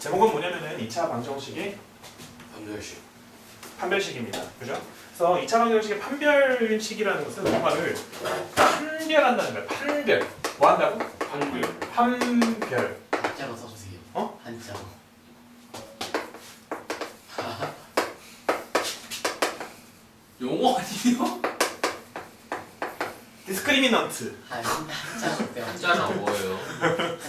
제목은 뭐냐면은 2차 방정식의 반별식 판별식입니다. 그죠? 그래서 2차 방정식의 판별식이라는 것은 뭔가를 판별한다는 거예요. 판별. 뭐 한다고? 반별 판별. 한자로 써주세요. 어? 한자로. 용어 아니에요? 디스크리미넌트. 한 한자로 빼. 한자는 뭐예요?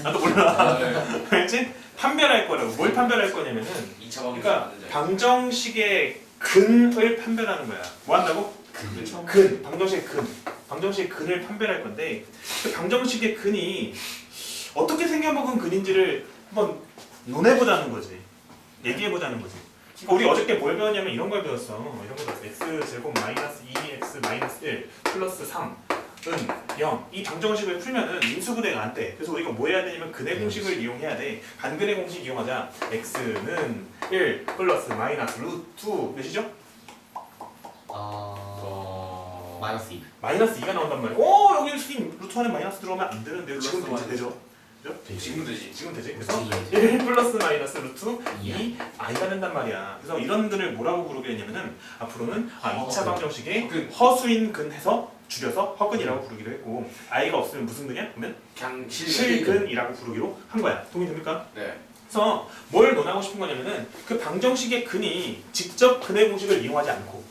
나도 몰라. 네. 알지? 판별할 거라고. 뭘 판별할 거냐면은 2차 방정식 그러니까 방정식의 근을 판별하는 거야. 뭐 한다고? 그렇죠 근. 방정식의 근. 방정식의 근을 판별할 건데 그 방정식의 근이 어떻게 생겨먹은 근인지를 한번 논해보자는 거지. 얘기해보자는 거지. 그러니까 우리 어저께 뭘 배웠냐면 이런 걸 배웠어. 이런 거 배웠어. x 제곱 마이너스 2x 마이너스 1 플러스 3 은 0. 이 방정식을 풀면은 인수분해가 안 돼. 그래서 우리가 뭐 해야 되냐면 근의 공식을 이용해야 돼. 반근의 공식 이용하자. x는 1 플러스 마이너스 루트 몇이죠? 어. 마이너스 2. 마이너스 2가 나온단 말이야. 오 여기 지금 루트 안에 마이너스 들어오면 안 되는데요. 지금 플러스 이제 되죠? 지금 되지 지금 되지? 그래서 이해. 1 플러스 마이너스 루트 이해. 2 i가 된단 말이야. 그래서 이런 근을 뭐라고 부르게 되냐면은 앞으로는 아, 2차 방정식의 근. 허수인 근 해서 줄여서 허근이라고 부르기로 했고 i가 없으면 무슨 근이야? 그러면 그냥 실 실근이라고 부르기로 한 거야. 동의 됩니까? 네 그래서 뭘 논하고 싶은 거냐면은 그 방정식의 근이 직접 근의 공식을 이용하지 않고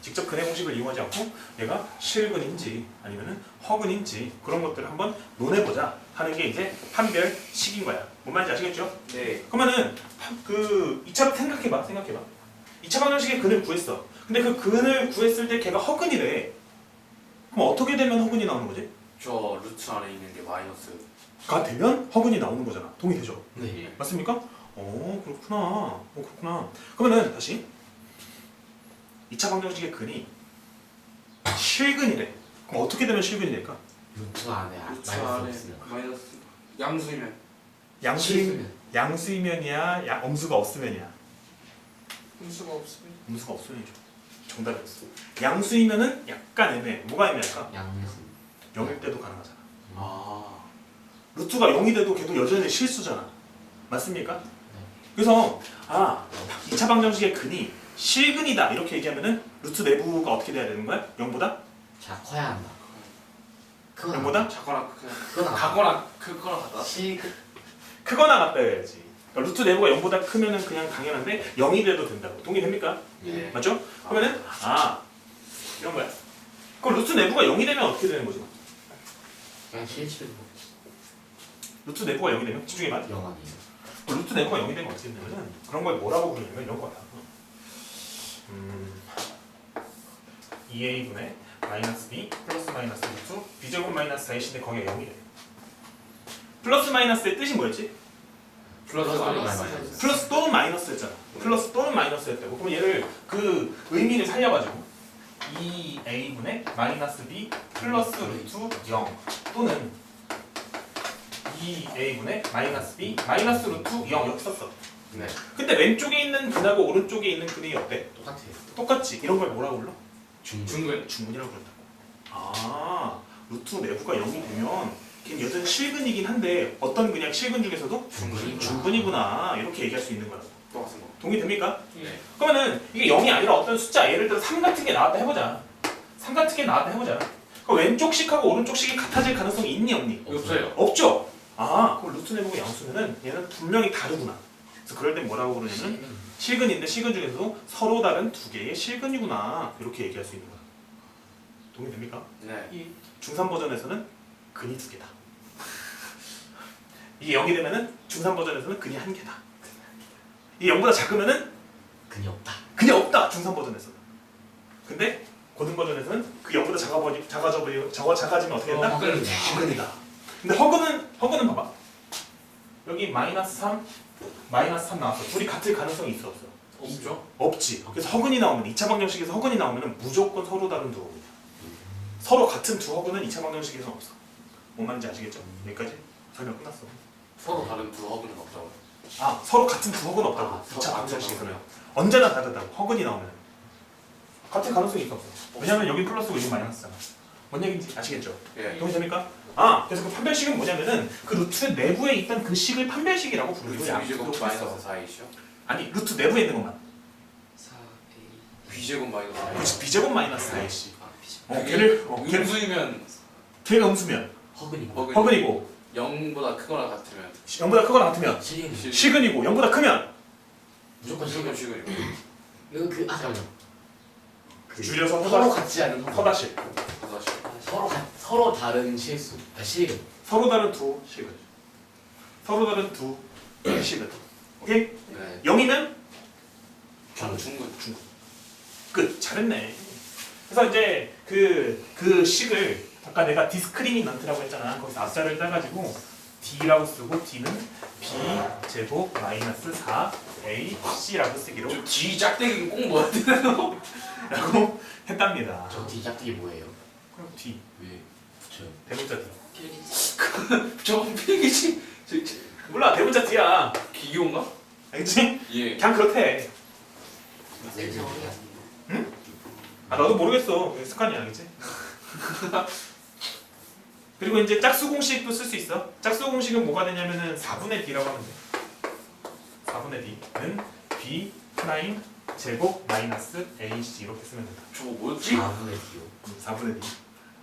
직접 근의 공식을 이용하지 않고 얘가 실근인지 아니면은 허근인지 그런 것들을 한번 논해보자 하는 게 이제 판별식인 거야. 뭔 말인지 아시겠죠? 네. 그러면은 파- 그 2차 생각해봐 생각해봐 2차 방정식의 근을 구했어 근데 그 근을 구했을 때 걔가 허근이래 그럼 어떻게 되면 허근이 나오는 거지? 저 루트 안에 있는 게 마이너스 가 되면 허근이 나오는 거잖아 동의되죠? 네. 맞습니까? 어 그렇구나 어 그렇구나 그러면은 다시 2차 방정식의 근이 실근이래 그럼 어떻게 되면 실근이 될까? 루트 안에 아- 루트 마이너스 안에 없으면. 마이너스 양수이면 양수이, 실수면. 양수이면이야 야, 엄수가 없으면이야 분수가 없으면 엄수가 없으면이죠 정답이었어 양수이면은 약간 애매해 뭐가 애매할까? 양수. 0일 때도 가능하잖아 아 루트가 0이 돼도 걔도 여전히 실수잖아. 맞습니까? 그래서 아 2차 방정식의 근이 실근이다 이렇게 얘기하면은 루트 내부가 어떻게 돼야 되는 거야? 0보다? 자 커야 한다. 그건 0보다? 작거나 그냥 그건 가거나 크거나 같다 실 크거나 같다 해야지. 그러니까 루트 내부가 0보다 크면은 그냥 당연한데 0이 돼도 된다고. 동의됩니까? 네 맞죠? 그러면은 아 이런 거야. 그럼 루트 내부가 0이 되면 어떻게 되는 거지? 그냥 실실 루트 내부가 0이 되면 집중해봐. 영 아니에요. 그 루트 내부가 0이 되면 어떻게 되냐면은 그런 걸 뭐라고 부르냐면 이런 거야. 음, 2a분의 마이너스 b 플러스 마이너스 루트 b제곱 마이너스 4ac인데 거기가 0이 돼. 플러스 마이너스의 뜻이 뭐였지? 플러스 플러스 마이너스. 플러스 또는 마이너스였잖아. 플러스 또는 마이너스였다고. 그럼 얘를 그 의미를 살려가지고 2a분의 마이너스 b 플러스 루트 0 또는 2a분의 마이너스 b 마이너스 루트 0 이렇게 썼어. 네 근데 왼쪽에 있는 근하고 오른쪽에 있는 근이 어때? 똑같아요. 똑같지. 이런 걸 뭐라고 불러? 중. 중근 중근이라고 부른다고. 아, 루트 내부가 0이 되면 걔는 여전히 실근이긴 한데 어떤 근이야? 실근 중에서도 중근이구나. 중근이구나. 이렇게 얘기할 수 있는 거야. 똑같은 거 동의됩니까? 네. 그러면은 이게 0이 아니라 어떤 숫자 예를 들어 3 같은 게 나왔다 해보자. 3 같은 게 나왔다 해보자. 그럼 왼쪽 식하고 오른쪽 식이 같아질 가능성이 있니 없니? 없어요 없죠. 아, 그럼 루트 내부가 양수면은 얘는 분명히 다르구나. 그래서 그럴 땐 뭐라고 그러냐면 실근인데 실근 중에서도 서로 다른 두 개의 실근이구나 이렇게 얘기할 수 있는 거야. 동의됩니까? 네 중3 버전에서는 근이 두 개다. 이게 0이 되면은 중3 버전에서는 근이 한 개다. 이게 0보다 작으면은 근이 없다. 근이 없다. 중3 버전에서는. 근데 고등 버전에서는 그 0보다 작아 버리 작아져 버리 작아 작아지면 어떻게 된다? 허근이네. 허근이다. 근데 허근은 허근은 봐봐. 여기 마이너스 3, 마이너스 3 나왔어. 둘이 같을 가능성이 있어 없어? 없죠 없지. 그래서 허근이 나오면 2차 방정식에서 허근이 나오면 무조건 서로 다른 두 허근이야. 서로 같은 두 허근은 2차 방정식에서 없어. 뭔 말인지 아시겠죠? 여기까지 설명 끝났어. 서로 다른 두 허브는 없다고 아 서로 같은 두 허근 없다고. 아, 2차 서로 방정식에서는 언제나 다르다고. 허근이 나오면 같을 가능성이 있어. 왜냐면 여기 플러스고 여기 마이너스잖아. 뭔 얘기인지 아시겠죠? 예. 동의됩니까? 아 그래서 그 판별식은 뭐냐면은 그 루트 내부에 있던 그 식을 판별식이라고 부르는 거야. B제곱 마이너스 4A시죠? 아니 루트 내부에 있는 것만. 4A B제곱 마이너스 4A 그렇지 비제곱 마이너스 4ac. 아 비시 어 그게 걔를 어, 걔를 음수이면 걔가 음수면 허근이고. 허근 허근이고. 0보다 크거나 같으면. 0보다 크거나 같으면. 실행 실- 식은이고. 0보다 크면. 무조건 식은 실행 식은이고. 이거 그 아 잠깐만 그 줄여서 서로 허다 같지 않은 허근 허다식. 다시. 서로 가, 서로 다른 실수. 아 실행 서로 다른 두 식은. 서로 다른 두 식은. 오케이? 네. 0이면 중 중근. 끝. 잘했네. 그래서 이제 그, 그 식을 아까 내가 디스크리미넌트라고 했잖아. 거기서 앞자를 따가지고 D라고 쓰고 D는 B 제곱 마이너스 4 A C라고 쓰기로 저 D 짝대기 꼭 뭐야 되나요? 라고 했답니다. 저 뒤짝기 뭐예요? 그럼 D 왜? 붙여요 대문자 D. 저건 필기지 저, 저, 몰라 대문자 D야. 기교인가? 알겠지? 예 그냥 그렇대. 네, 아 나도 모르겠어. 습관이 아니지. 그리고 이제 짝수 공식도 쓸 수 있어. 짝수 공식은 뭐가 되냐면은 4분의 D라고 하면 돼. 4분의 D는 B 프라임 제곱 마이너스 AC 이렇게 쓰면 된다. 저거 뭐였지? 4분의 D요 4분의 D.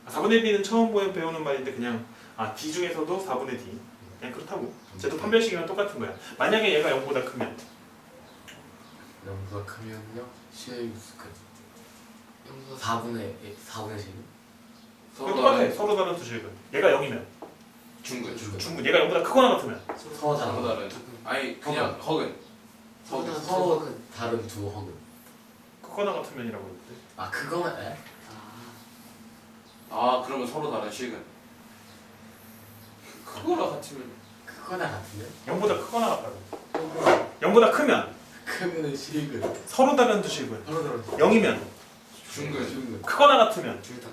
아, 4분의 D는 처음 보여 배우는 말인데 그냥 아 D 중에서도 4분의 D. 그냥 그렇다고. 쟤도 판별식이랑 똑같은 거야. 만약에 얘가 0보다 크면 0보다 크면요 실행 끝 4분의 4분의 3 그거 똑같아. 서로 다른 두 식은. 얘가 0이면. 중근 충분. 얘가 0보다 크거나 같으면. 서로 다른 서로 다른. 아니 그냥 허근. 서로, 허근. 서로 다른 두 허근. 크거나 같으면이라고 했는데. 아 그거는 에? 아. 그러면 서로 다른 식은? 그거랑 같으면. 그거나 같으면? 0보다 크거나 같다고. 0보다 크면. 크면은 실근 서로 다른 두 식은. 서로 다른 0이면. 중근. 실근. 크거나 같으면. 둘다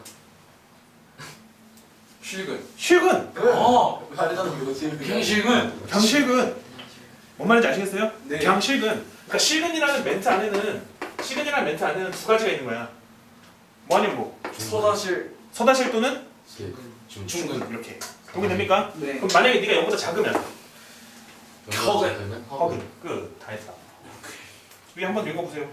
실근 식은. 어 말하자면 이거 실근 평식은 경식은. 뭔 말인지 아시겠어요? 네. 경식은. 그러니까 식은이라는 멘트 안에는 식은이라는 멘트 안에는 두 가지가 있는 거야. 뭐 아니면 뭐 소다실 서다실 또는 실근 중 중근 이렇게. 동의됩니까? 네 그럼 만약에 네가 0보다 작으면 허근 허근 허근 끝. 다 했다. 여기 한번 읽어보세요.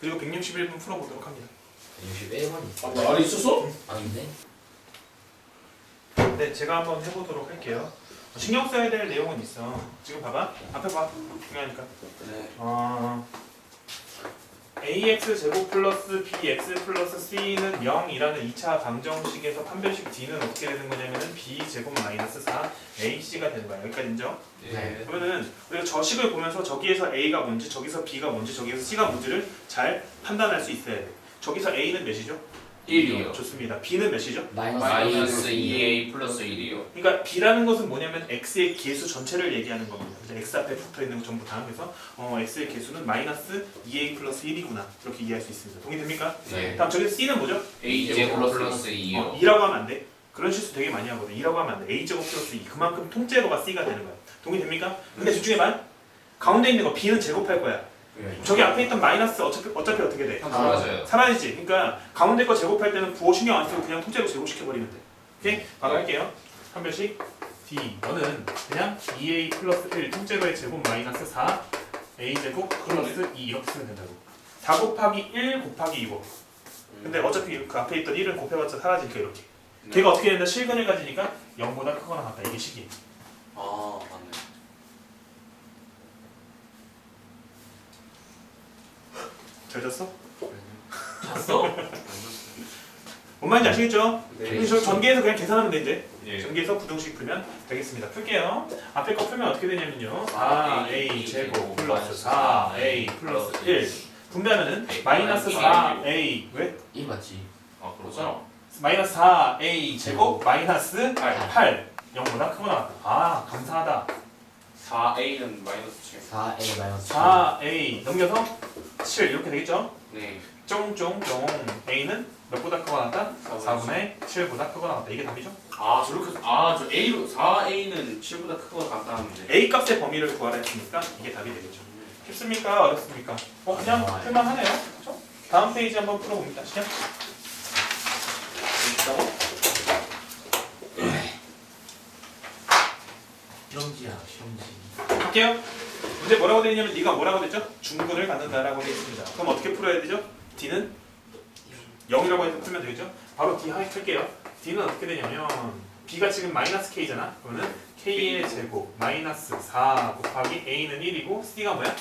그리고 161분 풀어보도록 합니다. 61번이 아 말이 있었어? 아닌데? 네, 제가 한번 해보도록 할게요. 신경 써야 될 내용은 있어. 지금 봐봐. 앞에 봐. 중요하니까. 네 어, ax 제곱 플러스 bx 플러스 c는 0이라는 2차 방정식에서 판별식 d는 어떻게 되는 거냐면은 b 제곱 마이너스 4 ac가 되는 거야. 여기까지 인정? 네. 그러면은 우리가 저 식을 보면서 저기에서 a가 뭔지, 저기서 b가 뭔지, 저기에서 c가 뭔지를 잘 판단할 수 있어야 돼. 저기서 a는 몇이죠? 1이요 좋습니다. b는 몇이죠? 마이너스 마이너스 2a 플러스 1이요. 그러니까 b라는 것은 뭐냐면 x의 개수 전체를 얘기하는 겁니다. 그래서 x 앞에 붙어 있는 거 전부 다 그래서 어, x의 개수는 마이너스 2a 플러스 1이구나 이렇게 이해할 수 있습니다. 동의됩니까? 네. 다음 저기 c는 뭐죠? a 제곱 플러스 어, 2요. 2라고 하면 안 돼. 그런 실수 되게 많이 하거든. 2라고 하면 안 돼. a 제곱 플러스 2 그만큼 통째로가 c가 되는 거야. 동의됩니까? 근데 집중해봐. 가운데 있는 거 b는 제곱할 거야. 네. 저기 앞에 있던 마이너스 어차피 어차피 어떻게 돼? 사라져요. 사라지지. 그러니까 가운데 거 제곱할 때는 부호 신경 안 쓰고 그냥 통째로 제곱시켜 버리면 돼. 오케이? 바로 할게요. 한 별씩 D 너는 그냥 2A 플러스 1 통째로의 제곱 마이너스 4 A 제곱 플러스 2 이렇게 쓰면 된다고. 4 곱하기 1 곱하기 2고. 근데 어차피 그 앞에 있던 1은 곱해봤자 사라지니까 이렇게. 네. 걔가 어떻게 된다? 실근을 가지니까 0보다 크거나 같다. 이게 식이. 아 맞네 잘 잤어? 잤어? 뭔 말인지 아시겠죠? 네. 저 전개해서 그냥 계산하면 돼 이제. 예. 전개해서 부등식 풀면 되겠습니다. 풀게요. 앞에 거 풀면 어떻게 되냐면요. 4A 4A 제곱 플러스 4A 플러스 1 분배하면은 마이너스 아니, 4A 왜? 1 맞지? 아 그렇잖아. 마이너스 4A 제곱 마이너스 8. 8 0보다 크거나. 아 감사하다. 4A는 마이너스 7 4A 마이너스 4A 넘겨서 7 이렇게 되겠죠? 네 쫑쫑쫑 A는 몇보다 크거나 같다? 4분의 4분의 7보다 크거나 같다. 이게 답이죠? 아 저렇게 아저 A로 4A는 7보다 크거나 같다는데 A 값의 범위를 구하라 했으니까 이게 답이 되겠죠. 쉽습니까? 어렵습니까? 어 그냥 아, 할만하네요. 그렇죠? 다음 페이지 한번 풀어봅니다. 시작. 시험 지야 시험지. 할게요. 문제 뭐라고 되어 있냐면 네가 뭐라고 됐죠? 중근을 갖는다라고 되어 있습니다. 그럼 어떻게 풀어야 되죠? D는 0이라고 해서 풀면 되겠죠? 바로 D 하게 풀게요. D는 어떻게 되냐면 B가 지금 마이너스 K잖아. 그러면 K의 제곱 마이너스 4 곱하기 A는 1이고 C가 뭐야?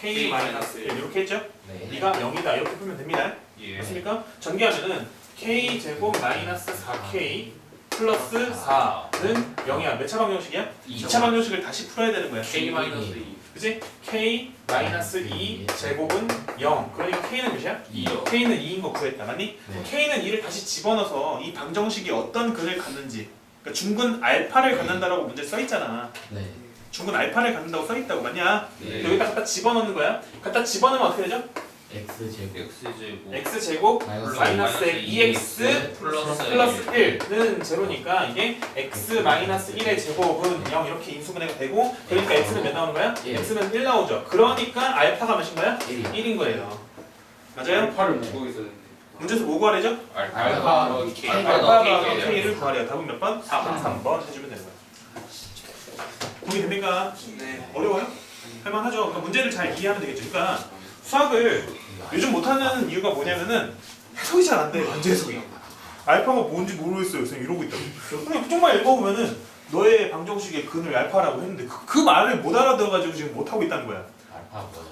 K 마이너스 1 이렇게 했죠? 네. 네가 0이다 이렇게 풀면 됩니다. 예. 맞습니까? 전개하면은 K 제곱 마이너스 4K 플러스 4는 0이야. 몇 차 방정식이야? 2차 방정식을 다시 풀어야 되는 거야. K 마이너스 2. 그지? K 마이너스 2 제곱은 0. 그러니까 K는 몇이야? 2요. K는 2인 거 구했다. 맞니? 네. K는 2를 다시 집어넣어서 이 방정식이 어떤 근을 갖는지 그러니까 중근 알파를 갖는다라고 문제 써 있잖아. 네. 중근 알파를 갖는다고 써 있다고 맞냐? 네. 여기다 갖다 집어넣는 거야. 갖다 집어넣으면 어떻게 되죠? X 제곱 X 제곱 x 제곱 마이너스 마이너스 2x 플러스 플러스 1는 제로니까 이게 x 마이너스 1의 제곱은 0 이렇게 인수분해가 되고 그러니까 x는 몇 나오는 거야? 일. x는 1 나오죠. 그러니까 알파가 몇인 거야? 1. 1인 거예요. 맞아요? 알파를 보고 있었는데. 문제에서 뭐 구하래죠? 알파 알파 K 알파 알파가 더하기 K k를 구하래요. 답은 몇 번? 3번. 3번 해주면 되는 거야. 동의 됩니까? 네. 어려워요? 할만하죠. 그러니까 문제를 잘 이해하면 되겠죠. 그러니까 수학을 요즘 못하는 이유가 뭐냐면은 해석이 잘 안 돼. 문제 해석이. 알파가 뭔지 모르겠어요. 그냥 이러고 있다고. 그냥 쪽만 읽어보면은 너의 방정식의 근을 알파라고 했는데 그, 그 말을 못 알아들어가지고 지금 못하고 있다는 거야. 알파 뭐야?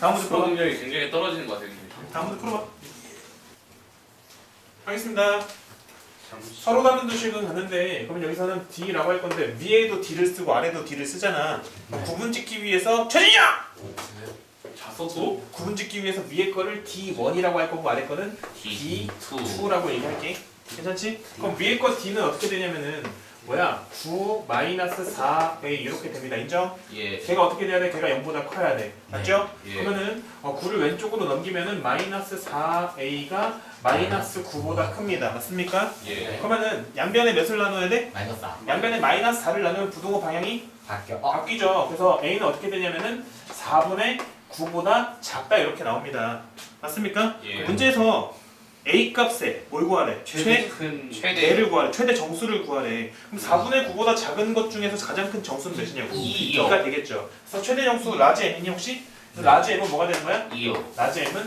다음 문제 풀어봐. 수학능력이 굉장히 떨어지는 것 같아요. 다음 문제 풀어봐. 하겠습니다. 서로 다른 도식은 갔는데 그러면 여기서는 D라고 할 건데 위에도 D를 쓰고 아래도 D를 쓰잖아. 그럼 구분 짓기 위해서 최진영! 자서도? 구분 짓기 위해서 위에 거를 D1이라고 할 거고 아래 거는 D2 2라고 얘기할게. 괜찮지? 그럼 위에 거 D는 어떻게 되냐면은 뭐야? 9 마이너스 4a 이렇게 됩니다. 인정? 예. 걔가 어떻게 돼야 돼? 걔가 0보다 커야 돼. 맞죠? 예. 그러면은 어, 9를 왼쪽으로 넘기면은 마이너스 4a가 마이너스 9보다 큽니다. 맞습니까? 예. 그러면은 양변에 몇을 나눠야 돼? 마이너스 4. 양변에 마이너스 4를 나누면 부동호 방향이 바뀌어. 어? 바뀌죠. 그래서 a는 어떻게 되냐면은 4분의 9보다 작다 이렇게 나옵니다. 맞습니까? 예. 문제에서 a 값에 뭘 구하래? 최큰 최대 대를 구하래. 최대 정수를 구하래. 그럼 4분의 9보다 작은 것 중에서 가장 큰 정수는 몇이냐고? 2요 2가 되겠죠. 그래서 최대 정수 라지 m이니 혹시? 그래서 라지 m은 뭐가 되는 거야? 2요 라지 m은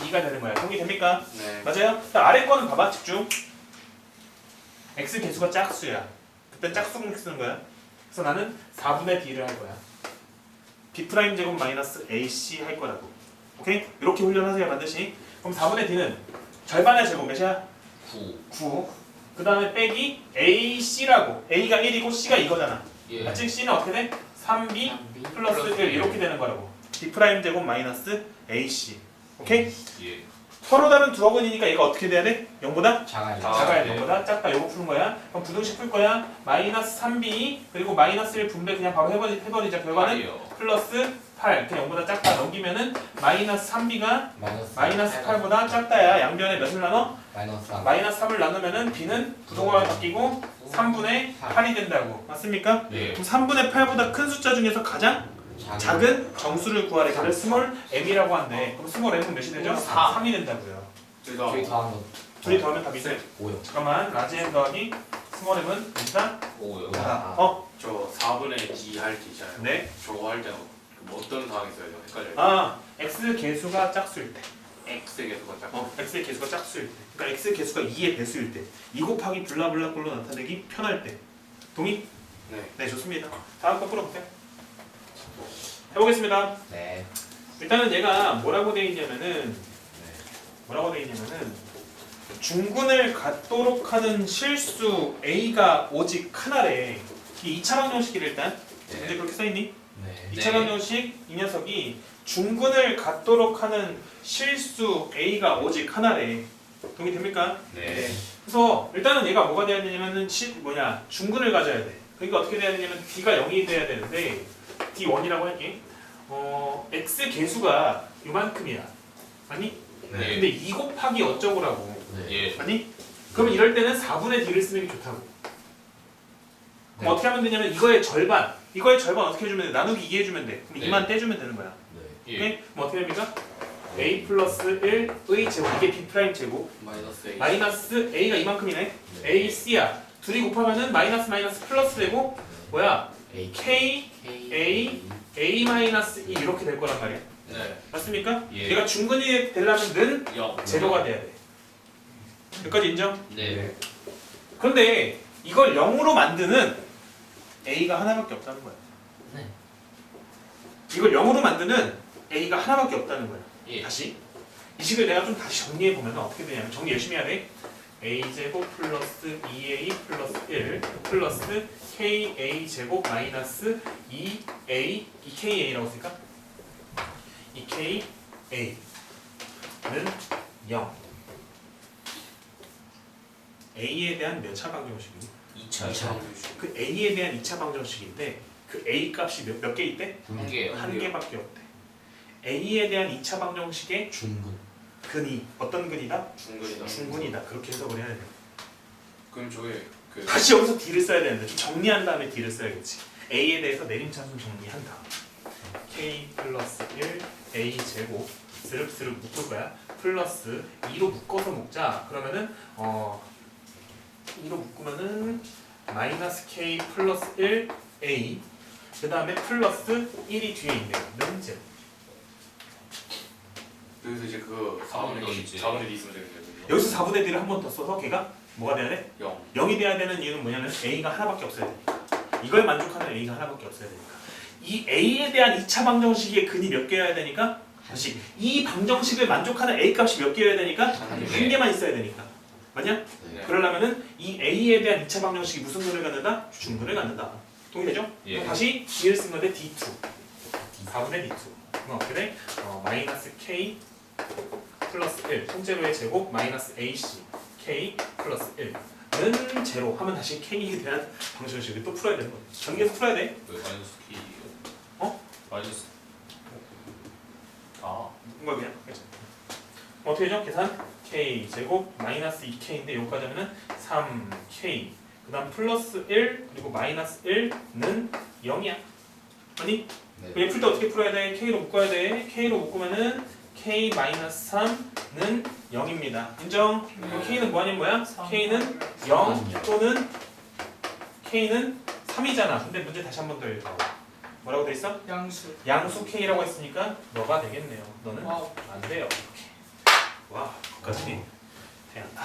2가 되는 거야. 동의 됩니까? 네. 맞아요? 자, 아래 거는 봐봐 집중. x 개수가 짝수야. 그때 짝수공 쓰는 거야. 그래서 나는 4분의 b를 할 거야. b 프라임 제곱 마이너스 ac 할 거라고. 오케이? 이렇게 훈련하세요 반드시. 그럼 4분의 d는 절반의 제곱 몇이야? 9 9. 그 다음에 빼기 ac라고. a가 1이고 c가 이거잖아. 예. 맞지? c는 어떻게 돼? 3b 플러스 1 이렇게 되는 거라고. b 프라임 제곱 마이너스 ac. 오케이? 예. 서로 다른 두 어근이니까 얘가 어떻게 돼야 돼? 0보다 작아요. 아, 작아야 돼. 네. 0보다 작다. 요거 푸는 거야. 그럼 부등식 풀 거야. 마이너스 3b 그리고 마이너스 1 분배 그냥 바로 해버리, 해버리자. 결과는 아니요 플러스 8 이렇게 0보다 작다. 넘기면은 마이너스 3b가 마이너스 마이너스 8보다 작다야. 양변에 몇을 나눠? 마이너스 3. 마이너스 3을 나누면은 b는 부동화가 바뀌고 3분의 8이 된다고. 맞습니까? 예. 그럼 3분의 8보다 큰 숫자 중에서 가장 작은 정수를 구하래. 그를 스몰 m이라고 한대. 그럼 스몰 m은 몇이 되죠? 사. 3이 된다고요. 그래서 저희 더한 거 둘이 더하면 답이 돼. 5요. 잠깐만 라지 m 더하기 스몰 m은 일단 5요 아. 어? 저 4분의 D 할때 있잖아요. 네. 저거 할 때는 뭐 어떤 상황에서요? 헷갈려요. 아 x 개수가 짝수일 때 X 개수가 짝. 어, x의 개수가 짝수일 때 그러니까 x 개수가 2의 배수일 때 2 곱하기 블라블라 꼴로 나타내기 편할 때 동의? 네. 네 좋습니다 다음 거 풀어볼게요 해보겠습니다 네. 일단은 얘가 뭐라고 돼 있냐면은 뭐라고 돼 있냐면은 중근을 갖도록 하는 실수 a가 오직 하나래 이 2차 방정식이래 일단 네. 그렇게 써있니? 네. 2차 방정식 이 녀석이 중근을 갖도록 하는 실수 a가 오직 하나래. 동의됩니까? 네. 그래서 일단은 얘가 뭐가 돼야 되냐면은 시, 뭐냐 중근을 가져야 돼. 그러니까 어떻게 돼야 되냐면 d가 0이 돼야 되는데 d1이라고 할게. 어 x 개수가 이만큼이야. 아니? 네. 근데 2 곱하기 어쩌고라고. 네. 예. 아니? 그러면 이럴 때는 4분의 d를 쓰는 게 좋다고. 그럼 네. 어떻게 하면 되냐면 이거의 절반. 이거의 절반 어떻게 해주면 돼? 나누기 2 해주면 돼. 그럼 네. 2만 떼주면 되는 거야. 네. 예. 오케이? 뭐 어떻게 됩니까? a 플러스 1의 제곱 이게 b 프라임 제곱 마이너스 A 마이너스 a가 이만큼이네 a c야 둘이 곱하면은 마이너스 마이너스 플러스 되고 뭐야 A k A a 마이너스 2 이렇게 될 거란 말이야 네. 맞습니까? 예. 얘가 중근이 되려면 는0 제로가 돼야 돼 여기까지 인정? 네. 그런데 이걸 0으로 만드는 a가 하나밖에 없다는 거야 네. 이걸 0으로 만드는 a가 하나밖에 없다는 거야 예. 다시 이 식을 내가 좀 다시 정리해 보면 어떻게 되냐면 정리 열심히 해야 돼. A 제곱 플러스 2a 플러스 1 플러스 ka 제곱 마이너스 2a 2ka라고 쓸까? 2ka는 0. a에 대한 몇 차 방정식이? 2차. 이차. 그 a에 대한 2차 방정식인데 그 a 값이 몇, 몇개 있대? 한 개요. 한 개밖에 없대. a에 대한 2차 방정식의 중근 근이 어떤 근이다? 중근이다 중근이다. 그렇게 해석을 해야 돼. 그럼 저게 그 다시 여기서 d를 써야 되는데 좀 정리한 다음에 d를 써야겠지. a에 대해서 내림차순 정리한 다음 k 플러스 1 a 제곱 스륵스륵 묶을 거야. 플러스 2로 묶어서 묶자. 그러면은 어 2로 묶으면은 마이너스 k 플러스 1 a 그 다음에 플러스 1이 뒤에 있네요. 는 제로. 여기서 이제 그 사분의 4분의 이지. 4분의 2 있으면 되겠네요 여기서 4분의 d를 한번 더 써서 걔가 뭐가 돼야 돼? 0 0이 돼야 되는 이유는 뭐냐면 a가 하나밖에 없어야 되니까 이걸 만족하는 a가 하나밖에 없어야 되니까 이 a에 대한 2차 방정식의 근이 몇 개여야 되니까 다시 이 방정식을 만족하는 a 값이 몇 개여야 되니까 한. 개만 있어야 되니까 맞냐? 네. 그러려면은 이 a에 대한 2차 방정식이 무슨 근을 갖는다? 중근을 갖는다 동의되죠? 예. 그럼 다시 d를 쓴 건데 d2 4분의 d2 그럼 어떻게 돼? 어, 마이너스 k 플러스 1 통째로의 제곱 마이너스 ac k 플러스 1는 제로 하면 다시 k에 대한 방정식을 또 풀어야 되는 거야 전개해서 풀어야 돼그 마이너스 K. 어? 마이너스. 아. 이거 그냥 그죠? 어떻게 되죠? 계산 k 제곱 마이너스 2k인데 여기까지 하면은 3k 그 다음 플러스 1 그리고 마이너스 1는 0이야 아니? 네. 얘풀 때 어떻게 풀어야 돼? k로 묶어야 돼 k로 묶으면은 k 마이너스 3는 0입니다 인정? 그럼 k는 뭐하는 뭐야? k는 0 또는 k는 3이잖아 근데 문제 다시 한 번 더 읽어 뭐라고 돼 있어? 양수. 양수 k라고 했으니까 너가 되겠네요 너는 와우. 안 돼요. 와, 끝까지 돼안다.